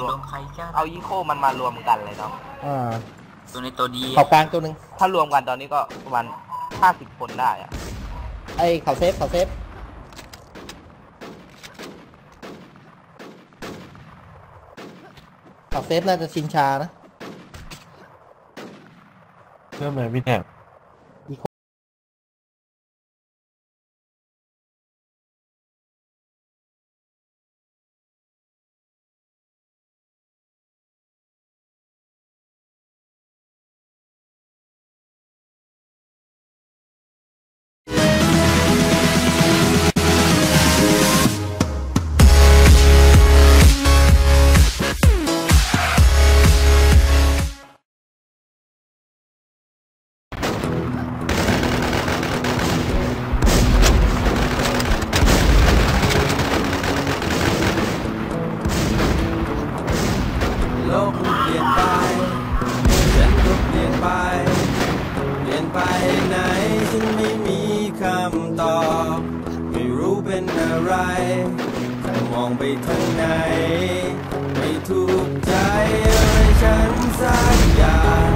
รวมใครกันเอาอีโคมันมารวมกันเลยเนาะอ่าตัวในตัวดีเขากลางตัวหนึ่งถ้ารวมกันตอนนี้ก็ประมาณห้าสิบคนได้อะไอ้เขาเซฟเขาเซฟเขาเซฟน่าจะชินชานะเริ่มเลยพี่แถบ ทางไหน ไม่ถูกใจอะไรฉันสักอย่าง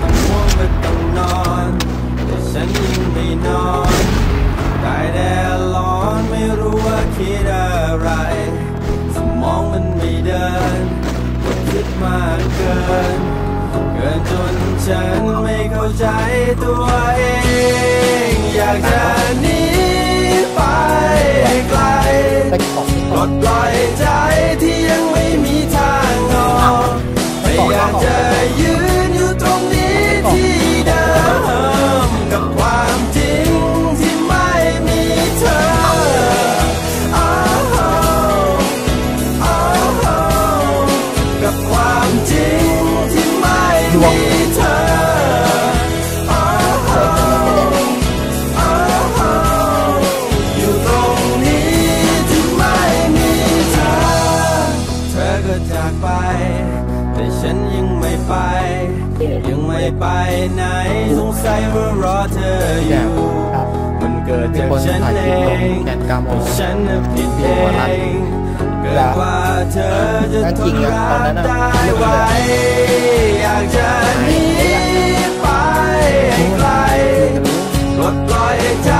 ต้องง่วงก็ต้องนอน แต่ฉันยังไม่นอนได้แต่ร้อนไม่รู้ว่าคิดอะไร สมองมันไม่เดินก็คิดมากเกิน เกินจนฉันไม่เข้าใจตัวเอง อยากจะหนีไปไกล ปลดปล่อยใจที่ แต่ฉันยังไม่ไป ยังไม่ไปไหนสงสัยว่ารอเธออยู่มันเกิดจากฉันเองแกนกามโมฉันผิดเองเกิดกว่าเธอจะทนรักได้ไหวอยากจะหนีไปไกลลดปล่อยใจ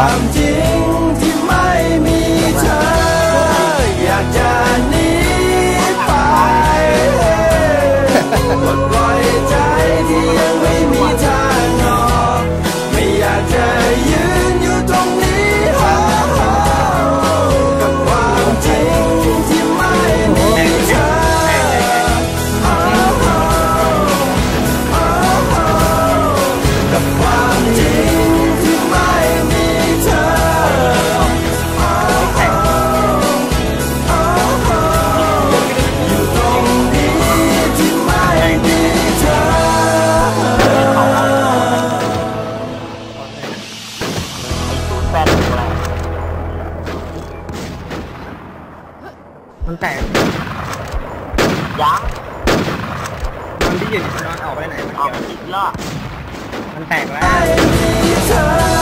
กับ มันแตกยังมันที่อยู่ในนอนออกไปไหนมันออกเกี่ยวอีกรอบ มันแตกแล้วไม่มีเธอ